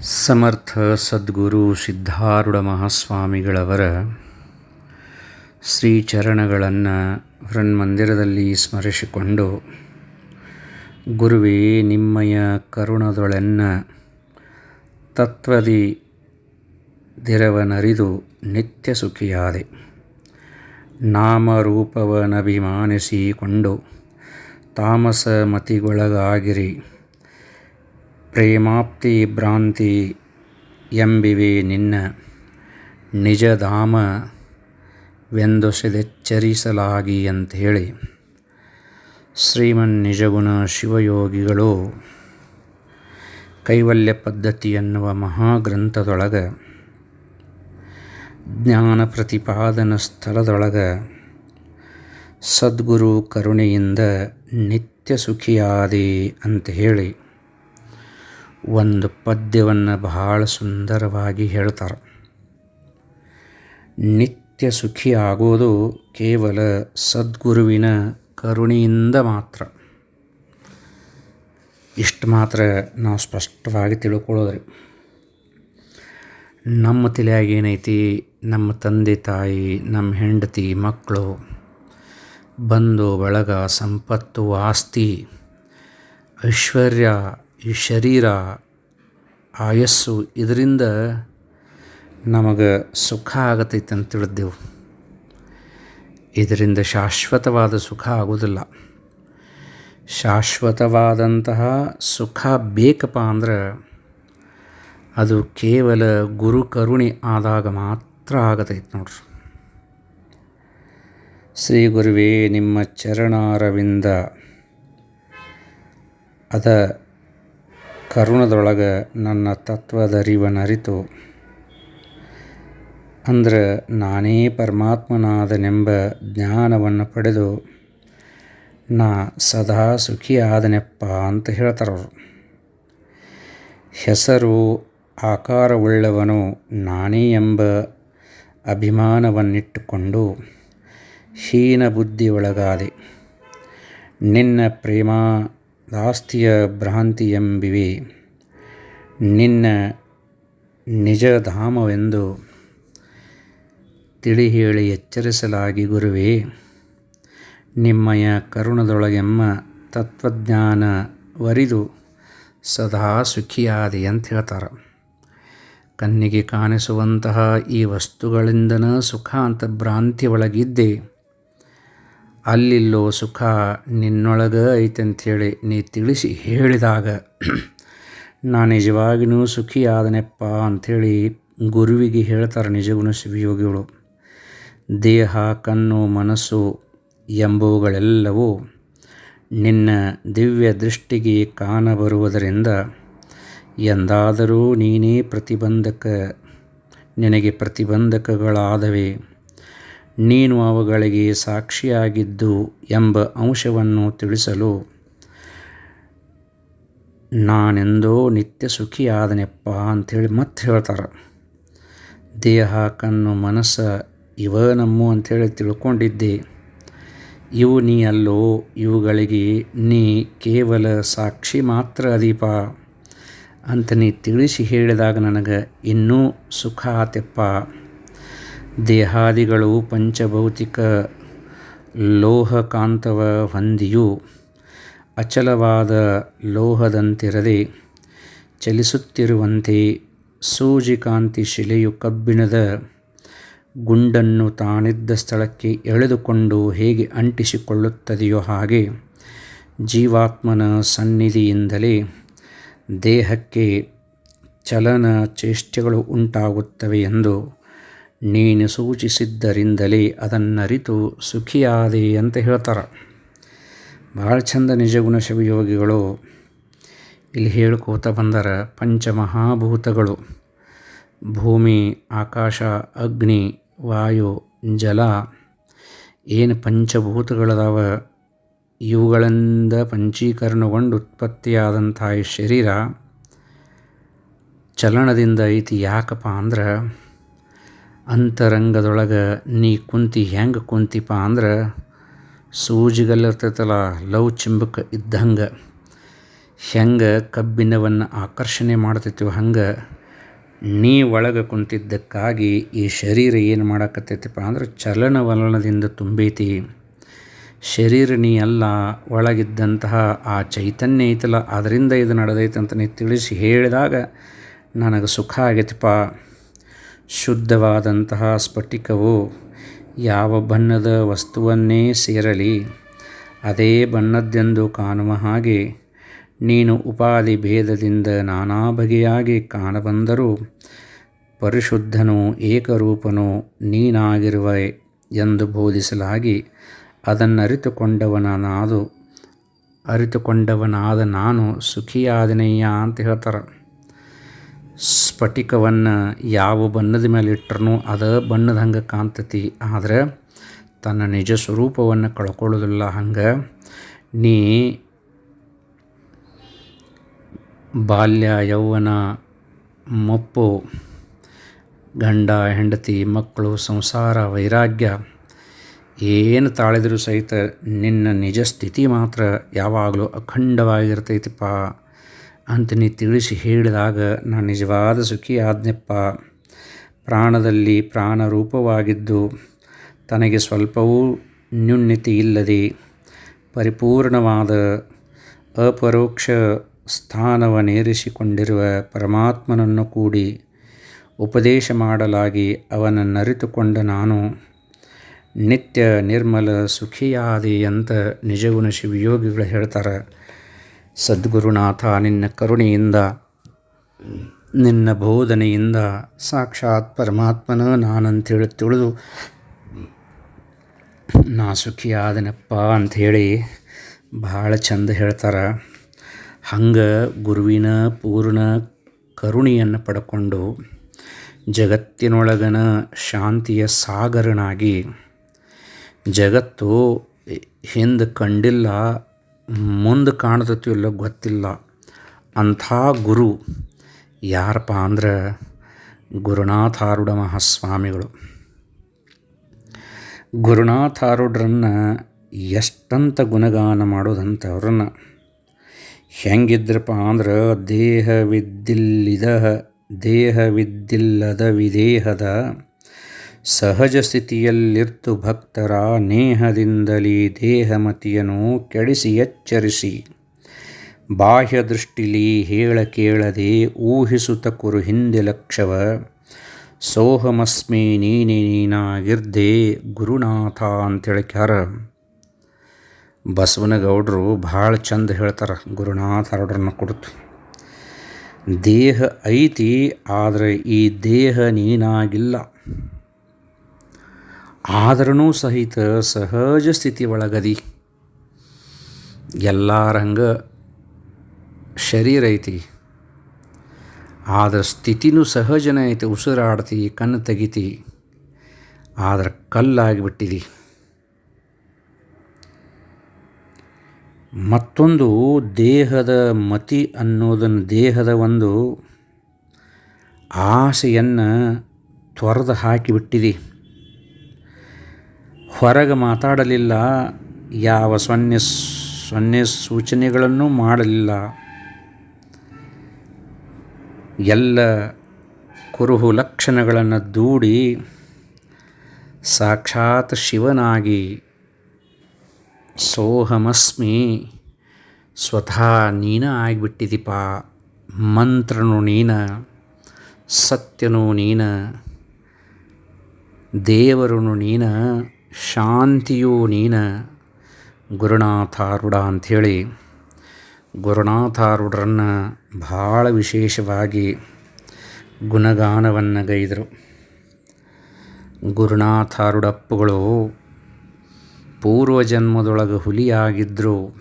ಸಮರ್ಥ ಸದ್ಗುರು ಸಿದ್ಧಾರೂಢ ಮಹಾಸ್ವಾಮಿಗಳವರ ಶ್ರೀಚರಣಗಳನ್ನು ಹೃನ್ಮಂದಿರದಲ್ಲಿ ಸ್ಮರಿಸಿಕೊಂಡು, ಗುರುವೇ ನಿಮ್ಮಯ ಕರುಣದೊಳೆನ್ನ ತತ್ವದಿ ದಿರವನರಿದು ನಿತ್ಯ ಸುಖಿಯಾದೆ. ನಾಮರೂಪವನಭಿಮಾನಿಸಿಕೊಂಡು ತಾಮಸ ಮತಿಗೊಳಗಾಗಿರಿ ಪ್ರೇಮಾಪ್ತಿ ಭ್ರಾಂತಿ ಎಂಬಿವೆ ನಿನ್ನ ನಿಜಧಾಮವೆಂದೊಸೆದೆಚ್ಚರಿಸಲಾಗಿ ಅಂಥೇಳಿ ಶ್ರೀಮನ್ ನಿಜಗುಣ ಶಿವಯೋಗಿಗಳು ಕೈವಲ್ಯ ಪದ್ಧತಿ ಎನ್ನುವ ಮಹಾಗ್ರಂಥದೊಳಗೆ, ಜ್ಞಾನ ಪ್ರತಿಪಾದನ ಸ್ಥಳದೊಳಗೆ, ಸದ್ಗುರು ಕರುಣೆಯಿಂದ ನಿತ್ಯ ಸುಖಿಯಾದೆ ಅಂತ ಹೇಳಿ ಒಂದು ಪದ್ಯವನ್ನು ಬಹಳ ಸುಂದರವಾಗಿ ಹೇಳ್ತಾರೆ. ನಿತ್ಯ ಸುಖಿ ಆಗೋದು ಕೇವಲ ಸದ್ಗುರುವಿನ ಕರುಣೆಯಿಂದ ಮಾತ್ರ. ಇಷ್ಟು ಮಾತ್ರ ನಾವು ಸ್ಪಷ್ಟವಾಗಿ ತಿಳ್ಕೊಳ್ಳೋದ್ರಿ. ನಮ್ಮ ತಲೆಯಾಗ ಏನೈತಿ, ನಮ್ಮ ತಂದೆ ತಾಯಿ, ನಮ್ಮ ಹೆಂಡತಿ, ಮಕ್ಕಳು ಬಂದು ಬಳಗ, ಸಂಪತ್ತು, ಆಸ್ತಿ, ಐಶ್ವರ್ಯ ಈ ಶರೀರ ಆಯಸ್ಸು ಇದರಿಂದ ನಮಗೆ ಸುಖ ಆಗತೈತೆ ಅಂತ ತಿಳಿದೆವು. ಇದರಿಂದ ಶಾಶ್ವತವಾದ ಸುಖ ಆಗೋದಿಲ್ಲ ಶಾಶ್ವತವಾದಂತಹ ಸುಖ ಬೇಕಪ್ಪ ಅಂದ್ರೆ ಅದು ಕೇವಲ ಗುರು ಕರುಣೆ ಆದಾಗ ಮಾತ್ರ ಆಗತೈತೆ ನೋಡ್ರಿ. ಶ್ರೀ ಗುರುವೇ, ನಿಮ್ಮ ಚರಣಾರವಿಂದ ಅದ ಕರುಣದೊಳಗೆ ನನ್ನ ತತ್ವದರಿವನರಿತು ಅಂದ್ರೆ ನಾನೇ ಪರಮಾತ್ಮನಾದನೆಂಬ ಜ್ಞಾನವನ್ನು ಪಡೆದು ನಾ ಸದಾ ಸುಖಿಯಾದನೆಪ್ಪ ಅಂತ ಹೇಳ್ತಾರವರು ಹೆಸರು ಆಕಾರವುಳ್ಳವನು ನಾನೇ ಎಂಬ ಅಭಿಮಾನವನ್ನಿಟ್ಟುಕೊಂಡು ಹೀನ ಬುದ್ಧಿಯೊಳಗಾದೆ. ನಿನ್ನ ಪ್ರೇಮ ದಾಸ್ತಿಯ ಭ್ರಾಂತಿ ಎಂಬಿವೆ. ನಿನ್ನ ನಿಜಧಾಮವೆಂದು ತಿಳಿ ಹೇಳಿ ಎಚ್ಚರಿಸಲಾಗಿ ಗುರುವೇ, ನಿಮ್ಮಯ ಕರುಣದೊಳಗೆಮ್ಮ ತತ್ವಜ್ಞಾನ ವರಿದು ಸದಾ ಸುಖಿಯಾದಿ ಅಂತ ಹೇಳ್ತಾರೆ. ಕಣ್ಣಿಗೆ ಕಾಣಿಸುವಂತಹ ಈ ವಸ್ತುಗಳಿಂದನ ಸುಖ ಅಂತ ಭ್ರಾಂತಿ ಒಳಗಿದ್ದೆ. ಅಲ್ಲಿಲ್ಲೋ ಸುಖ ನಿನ್ನೊಳಗೆ ಐತೆ ಅಂಥೇಳಿ ನೀ ತಿಳಿಸಿ ಹೇಳಿದಾಗ ನಾನು ನಿಜವಾಗಿಯೂ ಸುಖಿಯಾದನೆಪ್ಪ ಅಂಥೇಳಿ ಗುರುವಿಗೆ ಹೇಳ್ತಾರೆ ನಿಜಗುಣ ಶಿವಯೋಗಿಗಳು. ದೇಹ, ಕಣ್ಣು, ಮನಸ್ಸು ಎಂಬುವುಗಳೆಲ್ಲವೂ ನಿನ್ನ ದಿವ್ಯ ದೃಷ್ಟಿಗೆ ಕಾಣಬರುವುದರಿಂದ ಎಂದಾದರೂ ನೀನೇ ಪ್ರತಿಬಂಧಕ, ನಿನಗೆ ಪ್ರತಿಬಂಧಕಗಳಾದವೆ. ನೀನು ಅವುಗಳಿಗೆ ಸಾಕ್ಷಿಯಾಗಿದ್ದು ಎಂಬ ಅಂಶವನ್ನು ತಿಳಿಸಲು ನಾನೆಂದೋ ನಿತ್ಯ ಸುಖಿಯಾದನೆಪ್ಪ ಅಂಥೇಳಿ ಮತ್ತೆ ಹೇಳ್ತಾರೆ. ದೇಹ, ಕಣ್ಣು, ಮನಸ್ಸ ಇವ ನಮ್ಮ ಅಂಥೇಳಿ ತಿಳ್ಕೊಂಡಿದ್ದೆ. ಇವು ನೀ ಅಲ್ಲೋ, ಇವುಗಳಿಗೆ ನೀ ಕೇವಲ ಸಾಕ್ಷಿ ಮಾತ್ರ ಅದೀಪ ಅಂತ ನೀ ತಿಳಿಸಿ ಹೇಳಿದಾಗ ನನಗೆ ಇನ್ನೂ ಸುಖ ಆತೆಪ್ಪ. ದೇಹಾದಿಗಳು ಪಂಚಭೌತಿಕ ಲೋಹಕಾಂತವ ಹೊಂದಿಯೂ ಅಚಲವಾದ ಲೋಹದಂತಿರದೆ ಚಲಿಸುತ್ತಿರುವಂತೆ ಸೂಜಿಕಾಂತಿ ಶಿಲೆಯು ಕಬ್ಬಿಣದ ಗುಂಡನ್ನು ತಾನಿದ್ದ ಸ್ಥಳಕ್ಕೆ ಎಳೆದುಕೊಂಡು ಹೇಗೆ ಅಂಟಿಸಿಕೊಳ್ಳುತ್ತದೆಯೋ ಹಾಗೆ ಜೀವಾತ್ಮನ ಸನ್ನಿಧಿಯಿಂದಲೇ ದೇಹಕ್ಕೆ ಚಲನ ಚೇಷ್ಟೆಗಳು ಉಂಟಾಗುತ್ತವೆ ಎಂದು ನೀನು ಸೂಚಿಸಿದ್ದರಿಂದಲೇ ಅದನ್ನರಿತು ಸುಖಿಯಾದೆ ಅಂತ ಹೇಳ್ತಾರೆ. ಭಾಳ ಚಂದ ನಿಜಗುಣ ಶಿವಯೋಗಿಗಳು. ಇಲ್ಲಿ ಹೇಳ್ಕೋತ ಬಂದರ ಪಂಚಮಹಾಭೂತಗಳು. ಭೂಮಿ, ಆಕಾಶ, ಅಗ್ನಿ, ವಾಯು, ಜಲ, ಏನು ಪಂಚಭೂತಗಳದಾವ? ಇವುಗಳಿಂದ ಪಂಚೀಕರಣಗೊಂಡು ಉತ್ಪತ್ತಿಯಾದಂಥ ಈ ಶರೀರ. ಚಲನದಿಂದ ಐತಿ ಯಾಕಪ್ಪ ಅಂದ್ರೆ ಅಂತರಂಗದೊಳಗೆ ನೀ ಕುಂತಿ ಹೆಂಗೆ ಕುಂತಿಪ್ಪ ಅಂದ್ರೆ ಸೂಜಿಗಲ್ಲಿರ್ತೈತಲ್ಲ ಲವ್ ಚಿಂಬಕ್ಕೆ ಇದ್ದಂಗೆ, ಹೆಂಗೆ ಕಬ್ಬಿಣವನ್ನು ಆಕರ್ಷಣೆ ಮಾಡ್ತೈತಿವೋ ಹಂಗೆ ನೀ ಒಳಗೆ ಕುಂತಿದ್ದಕ್ಕಾಗಿ ಈ ಶರೀರ ಏನು ಮಾಡಕತ್ತೈತಿಪ್ಪ ಅಂದ್ರೆ ಚಲನವಲನದಿಂದ ತುಂಬೈತಿ. ಶರೀರ ನೀ ಅಲ್ಲ, ಒಳಗಿದ್ದಂತಹ ಆ ಚೈತನ್ಯ ಐತಲ್ಲ, ಅದರಿಂದ ಇದು ನಡೆದೈತೆ ಅಂತ ನೀ ತಿಳಿಸಿ ಹೇಳಿದಾಗ ನನಗೆ ಸುಖ ಆಗೈತಿಪ್ಪ ಶುದ್ಧವಾದಂತಹ ಸ್ಫಟಿಕವು ಯಾವ ಬಣ್ಣದ ವಸ್ತುವನ್ನೇ ಸೇರಲಿ, ಅದೇ ಬಣ್ಣದ್ದೆಂದು ಕಾಣುವ ಹಾಗೆ ನೀನು ಉಪಾಧಿ ಭೇದದಿಂದ ನಾನಾ ಬಗೆಯಾಗಿ ಕಾಣಬಂದರೂ ಪರಿಶುದ್ಧನು ಏಕರೂಪನು ನೀನಾಗಿರುವ ಎಂದು ಬೋಧಿಸಲಾಗಿ ಅದನ್ನರಿತುಕೊಂಡವನಾದು ಅರಿತುಕೊಂಡವನಾದ ನಾನು ಸುಖಿಯಾದನೆಯ ಅಂತ ಹೇಳ್ತಾರೆ. ಸ್ಫಟಿಕವನ್ನು ಯಾವ ಬಣ್ಣದ ಮೇಲೆ ಇಟ್ಟರೂ ಅದು ಬಣ್ಣದ ಹಂಗೆ ಕಾಣ್ತತಿ. ಆದರೆ ತನ್ನ ನಿಜ ಸ್ವರೂಪವನ್ನು ಕಳ್ಕೊಳ್ಳೋದಿಲ್ಲ. ಹಂಗೆ ನೀ ಬಾಲ್ಯ ಯೌವನ ಮಪ್ಪು, ಗಂಡ, ಹೆಂಡತಿ, ಮಕ್ಕಳು, ಸಂಸಾರ, ವೈರಾಗ್ಯ ಏನು ತಾಳಿದರೂ ಸಹಿತ ನಿನ್ನ ನಿಜ ಸ್ಥಿತಿ ಮಾತ್ರ ಯಾವಾಗಲೂ ಅಖಂಡವಾಗಿರ್ತೈತಿಪ್ಪ. ಅಂತ ನೀ ತಿಳಿಸಿ ಹೇಳಿದಾಗ ನಾನು ನಿಜವಾದ ಸುಖಿ ಆದ್ನೆಪ್ಪ ಪ್ರಾಣದಲ್ಲಿ ಪ್ರಾಣರೂಪವಾಗಿದ್ದು ತನಗೆ ಸ್ವಲ್ಪವೂ ನ್ಯೂನ್ಯತೆ ಇಲ್ಲದೆ ಪರಿಪೂರ್ಣವಾದ ಅಪರೋಕ್ಷ ಸ್ಥಾನವನ್ನೇರಿಸಿಕೊಂಡಿರುವ ಪರಮಾತ್ಮನನ್ನು ಕೂಡಿ ಉಪದೇಶ ಮಾಡಲಾಗಿ ಅವನನ್ನರಿತುಕೊಂಡ ನಾನು ನಿತ್ಯ ನಿರ್ಮಲ ಸುಖಿಯಾದಿ ಅಂತ ನಿಜಗುಣ ಶಿವಯೋಗಿಗಳು ಹೇಳ್ತಾರೆ. ಸದ್ಗುರುನಾಥ ನಿನ್ನ ಕರುಣೆಯಿಂದ, ನಿನ್ನ ಬೋಧನೆಯಿಂದ ಸಾಕ್ಷಾತ್ ಪರಮಾತ್ಮನ ನಾನಂತೇಳಿ ತಿಳಿದು, ನಾ ಸುಖಿಯಾದನಪ್ಪ ಅಂಥೇಳಿ ಭಾಳ ಚಂದ ಹೇಳ್ತಾರೆ. ಹಂಗೆ ಗುರುವಿನ ಪೂರ್ಣ ಕರುಣೆಯನ್ನು ಪಡ್ಕೊಂಡು ಜಗತ್ತಿನೊಳಗನ ಶಾಂತಿಯ ಸಾಗರನಾಗಿ ಜಗತ್ತು ಹಿಂದೆ ಕಂಡಿಲ್ಲ ಮುಂದೆ ಕಾಣ್ತೈತೋ ಇಲ್ಲೋ ಗೊತ್ತಿಲ್ಲ. ಅಂಥ ಗುರು ಯಾರಪ್ಪ ಅಂದ್ರೆ ಗುರುನಾಥಾರುಡ ಮಹಾಸ್ವಾಮಿಗಳು. ಗುರುನಾಥಾರುಡ್ರನ್ನು ಎಷ್ಟಂತ ಗುಣಗಾನ ಮಾಡೋದಂತ ಅವ್ರನ್ನ. ಹೆಂಗಿದ್ರಪ್ಪ ಅಂದ್ರೆ ದೇಹವಿದ್ದಿಲ್ಲಿದ ದೇಹವಿದ್ದಿಲ್ಲದ ವಿದೇಹದ ಸಹಜ ಸ್ಥಿತಿಯಲ್ಲಿರ್ತು ಭಕ್ತರ ನೇಹದಿಂದಲೇ ದೇಹಮತಿಯನ್ನು ಕೆಡಿಸಿ ಎಚ್ಚರಿಸಿ. ಬಾಹ್ಯ ದೃಷ್ಟಿಲಿ ಹೇಳ ಕೇಳದೆ ಊಹಿಸುತ್ತ ಕುರು ಹಿಂದೆ ಲಕ್ಷವ. ಸೋಹಮಸ್ಮಿ ನೀನೆ ನೀನಾಗಿರ್ದೆ ಗುರುನಾಥ ಅಂತೇಳಿ ಕ್ಯಾರ. ಬಸವನಗೌಡರು ಭಾಳ ಚಂದ ಹೇಳ್ತಾರೆ ಗುರುನಾಥ ಅವ್ರನ್ನ ಕುರಿತು ದೇಹ ಐತಿ ಆದರೆ ಈ ದೇಹ ನೀನಾಗಿಲ್ಲ. ಆದ್ರೂ ಸಹಿತ ಸಹಜ ಸ್ಥಿತಿ ಒಳಗದಿ ಎಲ್ಲಾರಂಗ ಶರೀರ ಐತಿ ಆದ್ರೆ ಸ್ಥಿತಿನೂ ಸಹಜನೇ ಐತಿ, ಉಸಿರಾಡ್ತಿ, ಕಣ್ಣು ತೆಗಿತಿ. ಆದ್ರೆ ಕಲ್ಲಾಗಿಬಿಟ್ಟಿದಿ. ಮತ್ತೊಂದು ದೇಹದ ಮತಿ ಅನ್ನೋದನ್ನು ದೇಹದ ಒಂದು ಆಸೆಯನ್ನು ತೊರೆದು ಹಾಕಿಬಿಟ್ಟಿದೆ. ಹೊರಗೆ ಮಾತಾಡಲಿಲ್ಲ, ಯಾವ ಸೊನ್ನೆ ಸೊನ್ನೆ ಸೂಚನೆಗಳನ್ನು ಮಾಡಲಿಲ್ಲ. ಎಲ್ಲ ಕುರುಹು ಲಕ್ಷಣಗಳನ್ನು ದೂಡಿ ಸಾಕ್ಷಾತ್ ಶಿವನಾಗಿ ಸೋಹಮಸ್ಮಿ ಸ್ವತಃ ನೀನ ಆಗಿಬಿಟ್ಟಿದೀಪ, ಮಂತ್ರನು ನೀನ, ಸತ್ಯನು ನೀನ, ದೇವರನು ನೀನ. ಶಾಂತಿಯೂ ನೀನ ಗುರುನಾಥಾರುಡ ಅಂಥೇಳಿ ಗುರುನಾಥಾರುಡ್ರನ್ನು ಭಾಳ ವಿಶೇಷವಾಗಿ ಗುಣಗಾನವನ್ನು ಗೈದರು. ಗುರುನಾಥಾರುಡಪ್ಪಗಳು ಪೂರ್ವಜನ್ಮದೊಳಗೆ ಹುಲಿಯಾಗಿದ್ದರು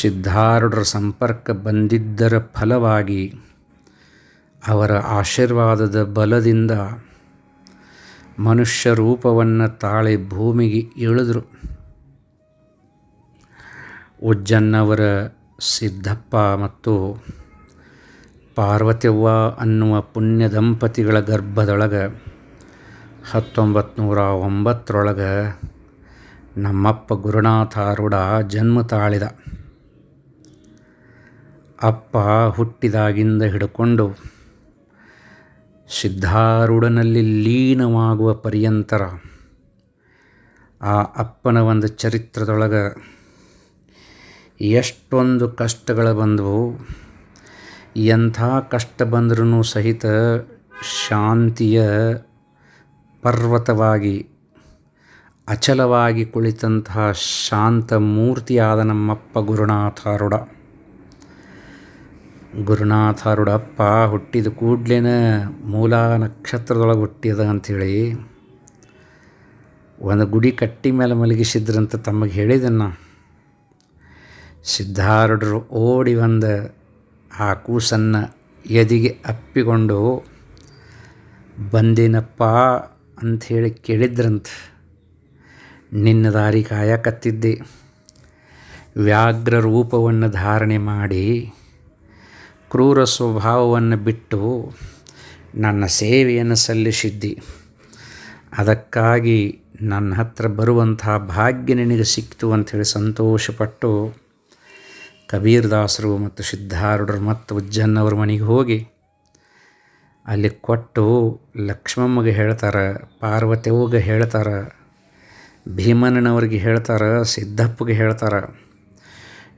ಸಿದ್ಧಾರೂಢರ ಸಂಪರ್ಕ ಬಂದಿದ್ದರ ಫಲವಾಗಿ ಅವರ ಆಶೀರ್ವಾದದ ಬಲದಿಂದ ಮನುಷ್ಯ ರೂಪವನ್ನು ತಾಳಿ ಭೂಮಿಗೆ ಇಳಿದ್ರು ಉಜ್ಜನ್ನವರ ಸಿದ್ದಪ್ಪ ಮತ್ತು ಪಾರ್ವತಿವ್ವ ಅನ್ನುವ ಪುಣ್ಯ ದಂಪತಿಗಳ ಗರ್ಭದೊಳಗೆ ಹತ್ತೊಂಬತ್ತು ನೂರ ಒಂಬತ್ತರೊಳಗೆ ನಮ್ಮಪ್ಪ ಗುರುನಾಥಾರೂಢ ಜನ್ಮ ತಾಳಿದ. ಅಪ್ಪ ಹುಟ್ಟಿದಾಗಿಂದ ಹಿಡ್ಕೊಂಡು ಸಿದ್ಧಾರೂಢನಲ್ಲಿ ಲೀನವಾಗುವ ಪರ್ಯಂತರ ಆ ಅಪ್ಪನ ಒಂದು ಚರಿತ್ರದೊಳಗೆ ಎಷ್ಟೊಂದು ಕಷ್ಟಗಳು ಬಂದವು. ಎಂಥ ಕಷ್ಟ ಬಂದರೂ ಸಹಿತ ಶಾಂತಿಯ ಪರ್ವತವಾಗಿ, ಅಚಲವಾಗಿ ಕುಳಿತಂತಹ ಶಾಂತ ಮೂರ್ತಿಯಾದ ನಮ್ಮಪ್ಪ ಗುರುನಾಥಾರುಡ ಗುರುನಾಥಾರುಡಪ್ಪ ಹುಟ್ಟಿದ ಕೂಡ್ಲೇನ ಮೂಲ ನಕ್ಷತ್ರದೊಳಗೆ ಹುಟ್ಟಿದ ಅಂಥೇಳಿ. ಒಂದು ಗುಡಿ ಕಟ್ಟಿ ಮೇಲೆ ಮಲಗಿಸಿದ್ರಂತ ತಮಗೆ ಹೇಳಿದನ್ನು ಸಿದ್ಧಾರೂಢರು ಓಡಿ ಬಂದ ಆ ಕೂಸನ್ನು ಎದಿಗೆ ಅಪ್ಪಿಕೊಂಡು, ಬಂದಿನಪ್ಪ ಅಂಥೇಳಿ ಕೇಳಿದ್ರಂತ. ನಿನ್ನ ದಾರಿ ಕಾಯಕತ್ತಿದ್ದೆ. ವ್ಯಾಘ್ರ ರೂಪವನ್ನು ಧಾರಣೆ ಮಾಡಿ ಕ್ರೂರ ಸ್ವಭಾವವನ್ನು ಬಿಟ್ಟು ನನ್ನ ಸೇವೆಯನ್ನು ಸಲ್ಲಿಸಿದ್ದಿ. ಅದಕ್ಕಾಗಿ ನನ್ನ ಹತ್ರ ಬರುವಂತಹ ಭಾಗ್ಯ ನಿನಗೆ ಸಿಕ್ತು ಅಂಥೇಳಿ ಸಂತೋಷಪಟ್ಟು ಕಬೀರ್ದಾಸರು ಮತ್ತು ಸಿದ್ಧಾರೂಢರು ಮತ್ತು ಉಜ್ಜನ್ನವ್ರ ಮನೆಗೆ ಹೋಗಿ ಅಲ್ಲಿ ಕೊಟ್ಟು ಲಕ್ಷ್ಮಮ್ಮಗೆ ಹೇಳ್ತಾರೆ, ಪಾರ್ವತಿಯವ್ಗೆ ಹೇಳ್ತಾರೆ ಭೀಮನವ್ರಿಗೆ ಹೇಳ್ತಾರೆ, ಸಿದ್ದಪ್ಪಗೆ ಹೇಳ್ತಾರೆ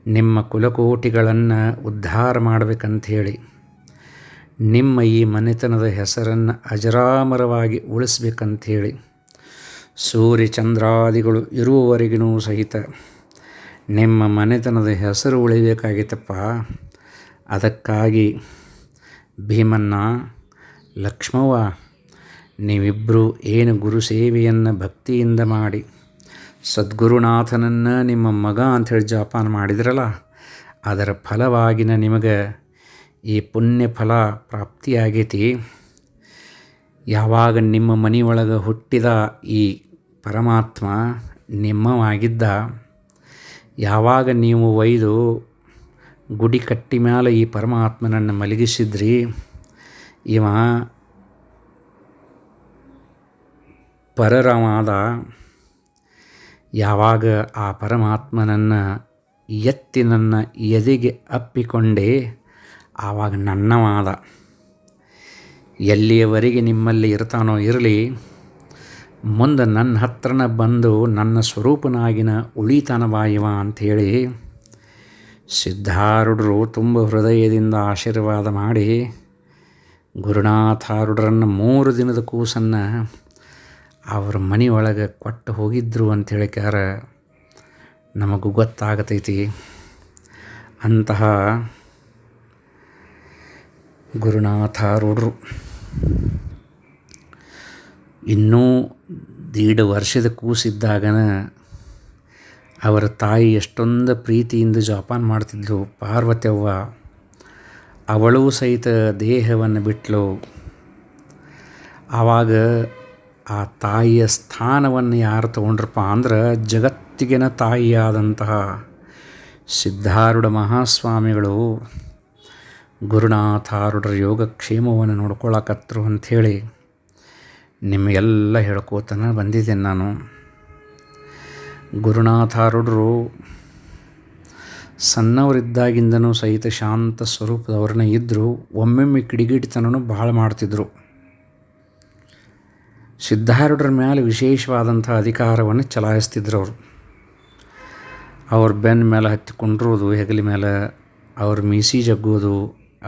ನಿಮ್ಮ ಕುಲಕೋಟಿಗಳನ್ನು ಉದ್ಧಾರ ಮಾಡಬೇಕಂಥೇಳಿ ನಿಮ್ಮ ಈ ಮನೆತನದ ಹೆಸರನ್ನು ಅಜರಾಮರವಾಗಿ ಉಳಿಸ್ಬೇಕಂಥೇಳಿ ಸೂರ್ಯ ಚಂದ್ರಾದಿಗಳು ಇರುವವರೆಗೂ ಸಹಿತ ನಿಮ್ಮ ಮನೆತನದ ಹೆಸರು ಉಳಿಬೇಕಾಗಿತ್ತಪ್ಪ. ಅದಕ್ಕಾಗಿ ಭೀಮಣ್ಣ ಲಕ್ಷ್ಮವ್ವ ನೀವಿಬ್ಬರೂ ಏನು ಗುರು ಸೇವೆಯನ್ನು ಭಕ್ತಿಯಿಂದ ಮಾಡಿ ಸದ್ಗುರುನಾಥನನ್ನು ನಿಮ್ಮ ಮಗ ಅಂಥೇಳಿ ಜಪಾನ ಮಾಡಿದ್ರಲ್ಲ, ಅದರ ಫಲವಾಗಿನ ನಿಮಗೆ ಈ ಪುಣ್ಯ ಫಲ ಪ್ರಾಪ್ತಿಯಾಗೈತಿ. ಯಾವಾಗ ನಿಮ್ಮ ಮನೆಯೊಳಗೆ ಹುಟ್ಟಿದ ಈ ಪರಮಾತ್ಮ ನಿಮ್ಮವಾಗಿದ್ದ, ಯಾವಾಗ ನೀವು ಒಯ್ದು ಗುಡಿ ಕಟ್ಟಿ ಮೇಲೆ ಈ ಪರಮಾತ್ಮನನ್ನು ಮಲಗಿಸಿದ್ರಿ, ಇವ ಪರರವಾದ ಯಾವಾಗ ಆ ಪರಮಾತ್ಮನನ್ನು ಎತ್ತಿ ನನ್ನ ಎದೆಗೆ ಅಪ್ಪಿಕೊಂಡೆ, ಆವಾಗ ನನ್ನವಾದ. ಎಲ್ಲಿಯವರೆಗೆ ನಿಮ್ಮಲ್ಲಿ ಇರ್ತಾನೋ ಇರಲಿ, ಮುಂದೆ ನನ್ನ ಹತ್ರನ ಬಂದು ನನ್ನ ಸ್ವರೂಪನಾಗಿನ ಉಳಿತಾನವಾಯುವ ಅಂಥೇಳಿ ಸಿದ್ಧಾರೂಢರು ತುಂಬ ಹೃದಯದಿಂದ ಆಶೀರ್ವಾದ ಮಾಡಿ ಗುರುನಾಥಾರುಡರನ್ನು ಮೂರು ದಿನದ ಕೂಸನ್ನು ಅವ್ರ ಮನೆಯೊಳಗೆ ಕೊಟ್ಟು ಹೋಗಿದ್ದರು ಅಂತ ಹೇಳಿಕಾರ ನಮಗೂ ಗೊತ್ತಾಗತೈತಿ. ಅಂತಹ ಗುರುನಾಥಾರೂಢರು ಇನ್ನೂ ದೀಡ ವರ್ಷದ ಕೂಸಿದ್ದಾಗನ ಅವರ ತಾಯಿ ಎಷ್ಟೊಂದು ಪ್ರೀತಿಯಿಂದ ಜೋಪಾನ ಮಾಡ್ತಿದ್ಲು. ಪಾರ್ವತಿಯವ್ವ, ಅವಳೂ ಸಹಿತ ದೇಹವನ್ನು ಬಿಟ್ಲು. ಆವಾಗ ಆ ತಾಯಿಯ ಸ್ಥಾನವನ್ನು ಯಾರು ತಗೊಂಡ್ರಪ್ಪ ಅಂದ್ರೆ ಜಗತ್ತಿಗಿನ ತಾಯಿಯಾದಂತಹ ಸಿದ್ಧಾರೂಢ ಮಹಾಸ್ವಾಮಿಗಳು. ಗುರುನಾಥಾರೂಢರ ಯೋಗಕ್ಷೇಮವನ್ನು ನೋಡ್ಕೊಳಕತ್ರು ಅಂಥೇಳಿ ನಿಮಗೆಲ್ಲ ಹೇಳ್ಕೋತಾನೆ ಬಂದಿದ್ದೇನೆ ನಾನು. ಗುರುನಾಥಾರೂಢರು ಸಣ್ಣವರಿದ್ದಾಗಿಂದನೂ ಸಹಿತ ಶಾಂತ ಸ್ವರೂಪದವ್ರನ್ನ ಇದ್ದರು ಒಮ್ಮೊಮ್ಮೆ ಕಿಡಿಗಿಡಿತನೂ ಭಾಳ ಮಾಡ್ತಿದ್ರು. ಸಿದ್ಧಾರೂಢರ ಮೇಲೆ ವಿಶೇಷವಾದಂಥ ಅಧಿಕಾರವನ್ನು ಚಲಾಯಿಸ್ತಿದ್ರು ಅವರು ಅವ್ರ ಬೆನ್ನ ಮೇಲೆ ಹತ್ತಿಕೊಂಡಿರೋದು, ಹೆಗಲಿ ಮೇಲೆ ಅವ್ರ ಮೀಸಿ ಜಗ್ಗೋದು,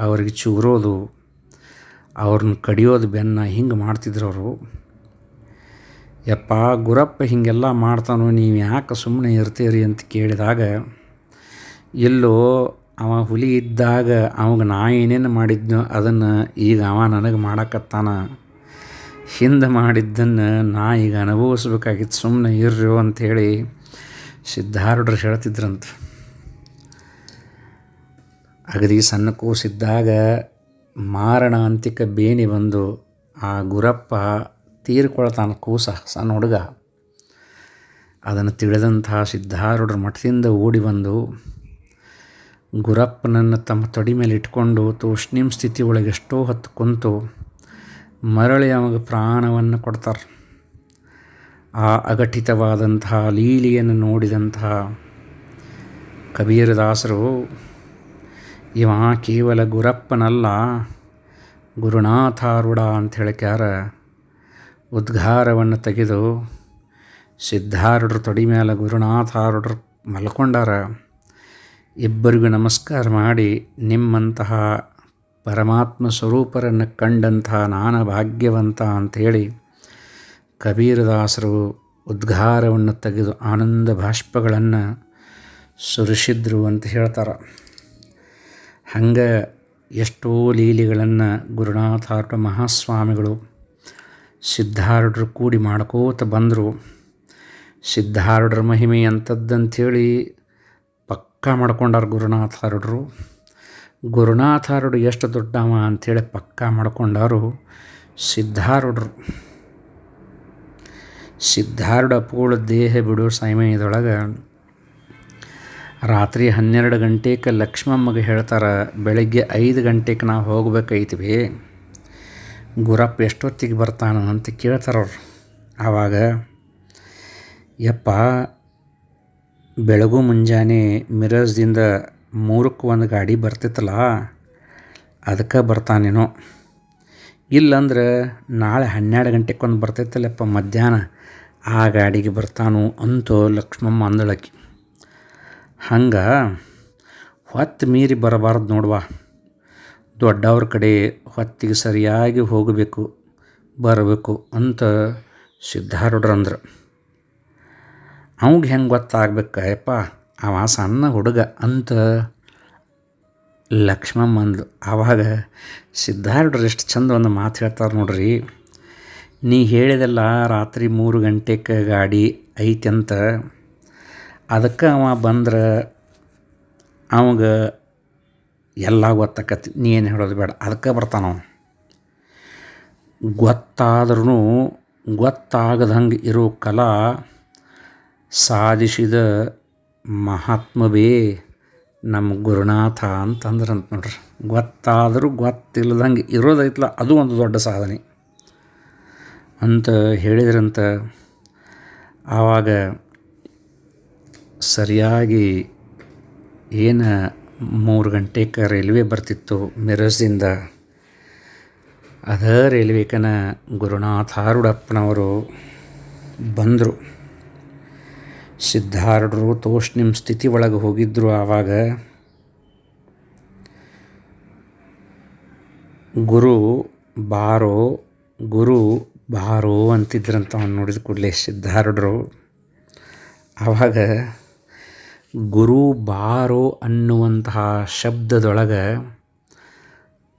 ಅವ್ರಿಗೆ ಚೂರೋದು ಅವ್ರನ್ನ ಕಡಿಯೋದು ಬೆನ್ನ ಹಿಂಗೆ ಮಾಡ್ತಿದ್ರು ಅವರು ಯಪ್ಪ ಗುರಪ್ಪ ಹೀಗೆಲ್ಲ ಮಾಡ್ತಾನೋ, ನೀವು ಯಾಕೆ ಸುಮ್ಮನೆ ಇರ್ತೀರಿ ಅಂತ ಕೇಳಿದಾಗ ಎಲ್ಲೋ ಅವ ಹುಲಿ ಇದ್ದಾಗ, ಅವಾಗ ನಾ ಏನೇನು ಮಾಡಿದ್ನೋ ಅದನ್ನು ಈಗ ಅವ ನನಗೆ ಮಾಡಕತ್ತಾನ. ಹಿಂದೆ ಮಾಡಿದ್ದನ್ನು ನಾ ಈಗ ಅನುಭವಿಸ್ಬೇಕಾಗಿತ್ತು. ಸುಮ್ಮನೆ ಇರ್ರಿ ಅಂಥೇಳಿ ಸಿದ್ಧಾರೂಢರು ಹೇಳ್ತಿದ್ರಂತ. ಅಗದಿ ಸಣ್ಣ ಕೂಸಿದ್ದಾಗ ಮಾರಣ ಅಂತಿಕ ಬೇನಿ ಬಂದು ಆ ಗುರಪ್ಪ ತೀರ್ಕೊಳ್ತಾನ ಕೂಸ, ಸಣ್ಣ ಹುಡುಗ. ಅದನ್ನು ತಿಳಿದಂತಹ ಸಿದ್ಧಾರೂಢರ ಮಠದಿಂದ ಓಡಿ ಬಂದು ಗುರಪ್ಪನನ್ನು ತಮ್ಮ ತೊಡಿ ಮೇಲೆ ಇಟ್ಕೊಂಡು ತೂಷ್ಣಿಂ ಸ್ಥಿತಿ ಒಳಗೆ ಎಷ್ಟೋ ಹೊತ್ತು ಕುಂತು ಮರಳಿ ಅವಾಗ ಪ್ರಾಣವನ್ನು ಕೊಡ್ತಾರೆ. ಆ ಅಘಟಿತವಾದಂತಹ ಲೀಲಿಯನ್ನು ನೋಡಿದಂತಹ ಕಬೀರದಾಸರು, ಇವ ಕೇವಲ ಗುರಪ್ಪನಲ್ಲ ಗುರುನಾಥಾರೂಢ ಅಂತ ಹೇಳ್ಕ್ಯಾರ. ಉದ್ಗಾರವನ್ನು ತೆಗೆದು ಸಿದ್ಧಾರೂಢರು ತೊಡಿ ಮೇಲೆ ಗುರುನಾಥಾರೂಢರು ಮಲ್ಕೊಂಡಾರ. ಇಬ್ಬರಿಗೂ ನಮಸ್ಕಾರ ಮಾಡಿ ನಿಮ್ಮಂತಹ ಪರಮಾತ್ಮ ಸ್ವರೂಪರನ್ನು ಕಂಡಂಥ ನಾನ ಭಾಗ್ಯವಂತ ಅಂಥೇಳಿ ಕಬೀರದಾಸರು ಉದ್ಘಾರವನ್ನು ತೆಗೆದು ಆನಂದ ಭಾಷ್ಪಗಳನ್ನು ಸುರಿಸಿದ್ರು ಅಂತ ಹೇಳ್ತಾರೆ. ಹಂಗೆ ಎಷ್ಟೋ ಲೀಲೆಗಳನ್ನು ಗುರುನಾಥಾರ್ಟ ಮಹಾಸ್ವಾಮಿಗಳು ಸಿದ್ಧಾರೂಢರು ಕೂಡಿ ಮಾಡ್ಕೋತ ಬಂದರು. ಸಿದ್ಧಾರೂಢರ ಮಹಿಮೆ ಅಂಥದ್ದಂಥೇಳಿ ಪಕ್ಕ ಮಾಡ್ಕೊಂಡಾರ ಗುರುನಾಥಾರುಡ್ರು ಗುರುನಾಥಾರುಡು ಎಷ್ಟು ದೊಡ್ಡವ ಅಂಥೇಳಿ ಪಕ್ಕಾ ಮಾಡ್ಕೊಂಡಾರು ಸಿದ್ಧಾರೂಢರು. ಸಿದ್ಧಾರುಡ ಪೂಳು ದೇಹ ಬಿಡೋ ಸಮಯದೊಳಗೆ ರಾತ್ರಿ ಹನ್ನೆರಡು ಗಂಟೆಗೆ ಲಕ್ಷ್ಮಮ್ಮಗೆ ಹೇಳ್ತಾರೆ, ಬೆಳಗ್ಗೆ ಐದು ಗಂಟೆಗೆ ನಾವು ಹೋಗಬೇಕೈತಿವಿ ಗುರಪ್ಪ ಎಷ್ಟೊತ್ತಿಗೆ ಬರ್ತಾನ ಅಂತ ಕೇಳ್ತಾರವ್ರು ಆವಾಗ, ಯಪ್ಪ, ಬೆಳಗು ಮುಂಜಾನೆ ಮಿರಜ್ದಿಂದ ಮೂರಕ್ಕೆ ಒಂದು ಗಾಡಿ ಬರ್ತಿತ್ತಲ್ಲ, ಅದಕ್ಕೆ ಬರ್ತಾನೇನೋ. ಇಲ್ಲಂದ್ರೆ ನಾಳೆ ಹನ್ನೆರಡು ಗಂಟೆಗೆ ಒಂದು ಬರ್ತೈತಲ್ಲಪ್ಪ ಮಧ್ಯಾಹ್ನ, ಆ ಗಾಡಿಗೆ ಬರ್ತಾನು ಅಂತೂ ಲಕ್ಷ್ಮಮ್ಮ ಅಂದಳಕಿ. ಹಂಗೆ ಹೊತ್ತು ಮೀರಿ ಬರಬಾರ್ದು ನೋಡುವ. ದೊಡ್ಡವ್ರ ಕಡೆ ಹೊತ್ತಿಗೆ ಸರಿಯಾಗಿ ಹೋಗಬೇಕು, ಬರಬೇಕು ಅಂತ ಸಿದ್ಧಾರೂಢ್ರಂದ್ರೆ. ಅವ್ಗೆ ಹೆಂಗೆ ಗೊತ್ತಾಗ್ಬೇಕು ಯಪ್ಪ ಅವ ಸಣ್ಣ ಹುಡುಗ ಅಂತ ಲಕ್ಷ್ಮಮ್ಮ ಅಂದ್ಲು. ಆವಾಗ ಸಿದ್ಧಾರ್ಡ್ರು ಎಷ್ಟು ಚಂದ ಒಂದು ಮಾತು ಹೇಳ್ತಾರೆ ನೋಡ್ರಿ. ನೀ ಹೇಳಿದೆಲ್ಲ ರಾತ್ರಿ ಮೂರು ಗಂಟೆಗೆ ಗಾಡಿ ಐತೆ ಅಂತ. ಅದಕ್ಕೆ ಅವ ಬಂದ್ರೆ ಅವಾಗ ಎಲ್ಲ ಗೊತ್ತಾಕತಿ ನೀ ಏನು ಹೇಳೋದು ಬೇಡ. ಅದಕ್ಕೆ ಬರ್ತಾನ ಗೊತ್ತಾದ್ರೂ ಗೊತ್ತಾಗದಂಗೆ ಇರೋ ಕಲಾ ಸಾಧಿಸಿದ ಮಹಾತ್ಮವೇ ನಮ್ಮ ಗುರುನಾಥ ಅಂತಂದ್ರಂತ ನೋಡ್ರಿ. ಗೊತ್ತಾದರೂ ಗೊತ್ತಿಲ್ಲದಂಗೆ ಇರೋದೈತಲ್ಲ, ಅದು ಒಂದು ದೊಡ್ಡ ಸಾಧನೆ. ಅಂತ ಹೇಳಿದ್ರಂತ, ಆವಾಗ ಸರಿಯಾಗಿ ಏನು ಮೂರು ಗಂಟೆಗೆ ರೈಲ್ವೆ ಬರ್ತಿತ್ತು ಮಿರಜ್ದಿಂದ, ಅದೇ ರೈಲ್ವೆಕನ ಗುರುನಾಥಾರುಡಪ್ಪನವರು ಬಂದರು. ಸಿದ್ಧಾರೂಢರು ತೋಷ್ಣಿಮ್ ಸ್ಥಿತಿ ಒಳಗೆ ಹೋಗಿದ್ದರು ಆವಾಗ ಗುರು ಬಾರೋ ಗುರು ಬಾರೋ ಅಂತಿದ್ರಂತ ಅವ್ನು ನೋಡಿದ ಕೂಡಲೇ ಸಿದ್ಧಾರೂಢರು. ಆವಾಗ ಗುರು ಬಾರೋ ಅನ್ನುವಂತಹ ಶಬ್ದದೊಳಗೆ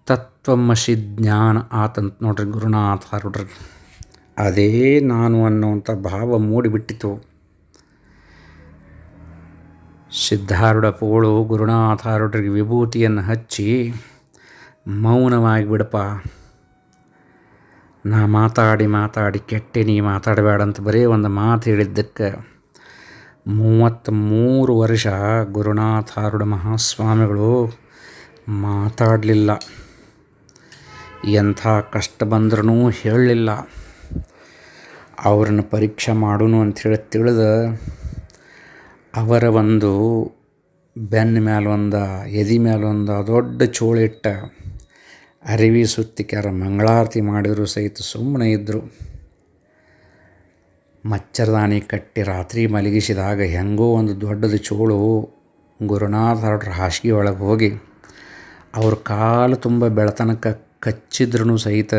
ತತ್ವಮಸಿ ಜ್ಞಾನ ಆತಂತ ನೋಡ್ರಿ ಗುರುನಾಥಾರುಡ್ರಿ ಅದೇ ನಾನು ಅನ್ನುವಂಥ ಭಾವ ಮೂಡಿಬಿಟ್ಟಿತು ಸಿದ್ಧಾರೂಢ ಪೋಳು ಗುರುನಾಥಾರುಡ್ರಿಗೆ ವಿಭೂತಿಯನ್ನು ಹಚ್ಚಿ ಮೌನವಾಗಿ ಬಿಡಪ್ಪ. ನಾ ಮಾತಾಡಿ ಮಾತಾಡಿ ಕೆಟ್ಟೆ ನೀ ಮಾತಾಡಬೇಡ ಅಂತ ಬರೀ ಒಂದು ಮಾತು ಹೇಳಿದ್ದಕ್ಕೆ ಮೂವತ್ತ್ಮೂರು ವರ್ಷ ಗುರುನಾಥಾರುಡ ಮಹಾಸ್ವಾಮಿಗಳು ಮಾತಾಡಲಿಲ್ಲ. ಎಂಥ ಕಷ್ಟ ಬಂದ್ರೂ ಹೇಳಲಿಲ್ಲ. ಅವ್ರನ್ನ ಪರೀಕ್ಷೆ ಮಾಡೋನು ಅಂಥೇಳಿ ತಿಳಿದು ಅವರ ಒಂದು ಬೆನ್ನ ಮ್ಯಾಲೊಂದು ಎದೆ ಮೇಲೆ ಒಂದು ದೊಡ್ಡ ಚೋಳಿಟ್ಟ ಅರಿವಿ ಸುತ್ತಿಕ್ಯಾರ ಮಂಗಳಾರತಿ ಮಾಡಿದ್ರು ಸಹಿತ ಸುಮ್ಮನೆ ಇದ್ದರು ಮಚ್ಚರದಾನಿ ಕಟ್ಟಿ ರಾತ್ರಿ ಮಲಗಿಸಿದಾಗ ಹೆಂಗೋ ಒಂದು ದೊಡ್ಡದು ಚೋಳು ಗುರುನಾಥ ಹರಡ್ರ ಹಾಸಿಗೆ ಒಳಗೆ ಹೋಗಿ ಅವ್ರ ಕಾಲು ತುಂಬ ಬೆಳತನಕ ಕಚ್ಚಿದ್ರೂ ಸಹಿತ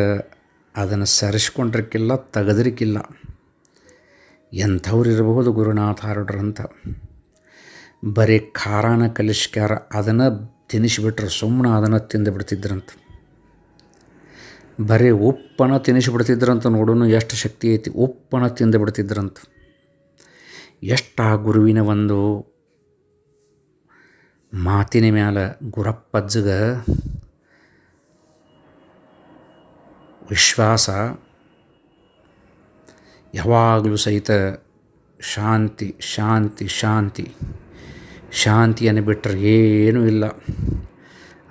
ಅದನ್ನು ಸರಿಸ್ಕೊಂಡ್ರಕ್ಕಿಲ್ಲ ತೆಗೆದ್ರಿಕ್ಕಿಲ್ಲ ಎಂಥವ್ರು ಇರಬಹುದು ಗುರುನಾಥ ಅಂತ ಬರೀ ಖಾರಾನ ಕಲಿಸ್ಕ್ಯಾರ, ಅದನ್ನು ತಿನ್ನಿಸಿಬಿಟ್ರೆ ಸುಮ್ಮನೆ ಅದನ್ನು ತಿಂದು ಬಿಡ್ತಿದ್ರಂತ. ಬರೀ ಉಪ್ಪನ ತಿನ್ನಿಸಿಬಿಡ್ತಿದ್ರಂತ ನೋಡೋನು ಎಷ್ಟು ಶಕ್ತಿ ಐತಿ ಉಪ್ಪನ ತಿಂದು ಬಿಡ್ತಿದ್ರಂತ. ಎಷ್ಟು ಆ ಗುರುವಿನ ಒಂದು ಮಾತಿನ ಮ್ಯಾಲ ಗುರಪ್ಪಜ್ಜಗ ವಿಶ್ವಾಸ, ಯಾವಾಗಲೂ ಸಹಿತ ಶಾಂತಿ ಶಾಂತಿ ಶಾಂತಿ. ಶಾಂತಿಯನ್ನು ಬಿಟ್ಟರೆ ಏನೂ ಇಲ್ಲ.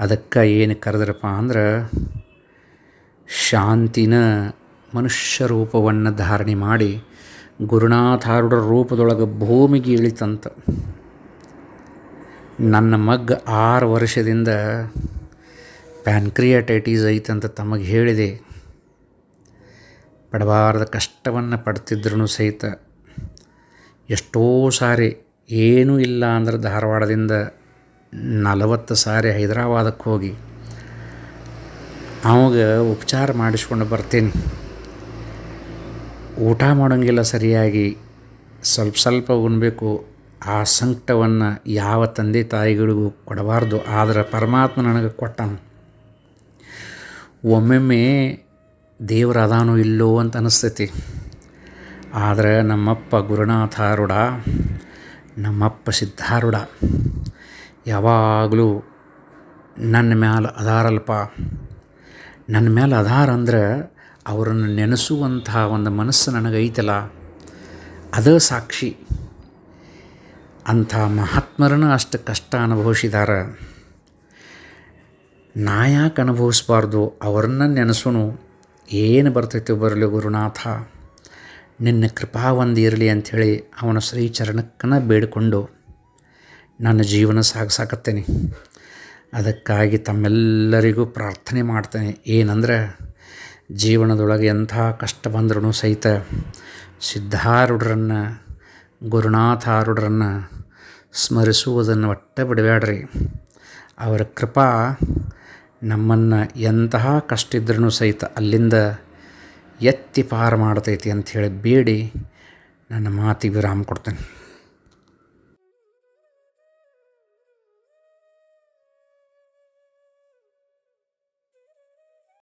ಅದಕ್ಕೆ ಏನು ಕರೆದ್ರಪ್ಪ ಅಂದ್ರೆ ಶಾಂತಿನ ಮನುಷ್ಯ ರೂಪವನ್ನು ಧಾರಣೆ ಮಾಡಿ ಗುರುನಾಥಾರುಡರ ರೂಪದೊಳಗೆ ಭೂಮಿಗೆ ಇಳಿತಂತ. ನನ್ನ ಮಗ್ಗ ಆರು ವರ್ಷದಿಂದ ಪ್ಯಾನ್ಕ್ರಿಯಾಟೈಟಿಸ್ ಐತಂತ ತಮಗೆ ಹೇಳಿದೆ. ಪಡಬಾರದ ಕಷ್ಟವನ್ನು ಪಡ್ತಿದ್ರೂ ಸಹಿತ ಎಷ್ಟೋ ಸಾರಿ ಏನೂ ಇಲ್ಲ ಅಂದ್ರೆ ಧಾರವಾಡದಿಂದ ನಲವತ್ತು ಸಾರಿ ಹೈದರಾಬಾದಕ್ಕೆ ಹೋಗಿ ಅವಾಗ ಉಪಚಾರ ಮಾಡಿಸ್ಕೊಂಡು ಬರ್ತೀನಿ. ಊಟ ಮಾಡೋಂಗಿಲ್ಲ ಸರಿಯಾಗಿ, ಸ್ವಲ್ಪ ಸ್ವಲ್ಪ ಉಣ್ಬೇಕು. ಆ ಸಂಕಟವನ್ನು ಯಾವ ತಂದೆ ತಾಯಿಗಳಿಗೂ ಕೊಡಬಾರ್ದು. ಆದರೆ ಪರಮಾತ್ಮ ನನಗೆ ಕೊಟ್ಟನು. ಒಮ್ಮೊಮ್ಮೆ ದೇವ್ರು ಅದಾನೋ ಇಲ್ಲೋ ಅಂತ ಅನಿಸ್ತೈತಿ. ಆದರೆ ನಮ್ಮಪ್ಪ ಗುರುನಾಥಾರುಡ ನಮ್ಮಪ್ಪ ಸಿದ್ಧಾರೂಢ. ಯಾವಾಗಲೂ ನನ್ನ ಮ್ಯಾಲೆ ಅದಾರಲ್ಪ. ನನ್ನ ಮೇಲೆ ಅದಾರ ಅಂದ್ರೆ ಅವರನ್ನು ನೆನೆಸುವಂತಹ ಒಂದು ಮನಸ್ಸು ನನಗೈತಲ್ಲ ಅದೇ ಸಾಕ್ಷಿ. ಅಂಥ ಮಹಾತ್ಮರನ್ನು ಅಷ್ಟು ಕಷ್ಟ ಅನುಭವಿಸಿದಾರ. ನಾ ಯಾಕೆ ಅನುಭವಿಸ್ಬಾರ್ದು? ಅವ್ರನ್ನ ನೆನೆಸೋನು. ಏನು ಬರ್ತೈತೆ ಬರಲಿ ಗುರುನಾಥ? ನಿನ್ನ ಕೃಪಾ ಇರಲಿ ಅಂಥೇಳಿ ಅವನ ಶ್ರೀ ಚರಣಕ್ಕನ ಬೇಡಿಕೊಂಡು ನನ್ನ ಜೀವನ ಸಾಗಿಸಾಕತ್ತೇನೆ ಅದಕ್ಕಾಗಿ ತಮ್ಮೆಲ್ಲರಿಗೂ ಪ್ರಾರ್ಥನೆ ಮಾಡ್ತೇನೆ. ಏನಂದ್ರೆ ಜೀವನದೊಳಗೆ ಎಂಥ ಕಷ್ಟ ಬಂದ್ರೂ ಸಹಿತ ಸಿದ್ಧಾರೂಢರನ್ನು, ಗುರುನಾಥಾರೂಢರನ್ನು ಸ್ಮರಿಸುವುದನ್ನು ಒಟ್ಟೆ ಬಿಡಬೇಡ್ರಿ. ಅವರ ಕೃಪಾ ನಮ್ಮನ್ನು ಎಂತಹ ಕಷ್ಟ ಇದ್ರೂ ಸಹಿತ ಅಲ್ಲಿಂದ ಎತ್ತಿ ಪಾರು ಮಾಡ್ತೈತಿ ಅಂಥೇಳಿ ಬೇಡಿ. ನನ್ನ ಮಾತಿಗೆ ವಿರಾಮ ಕೊಡ್ತೇನೆ.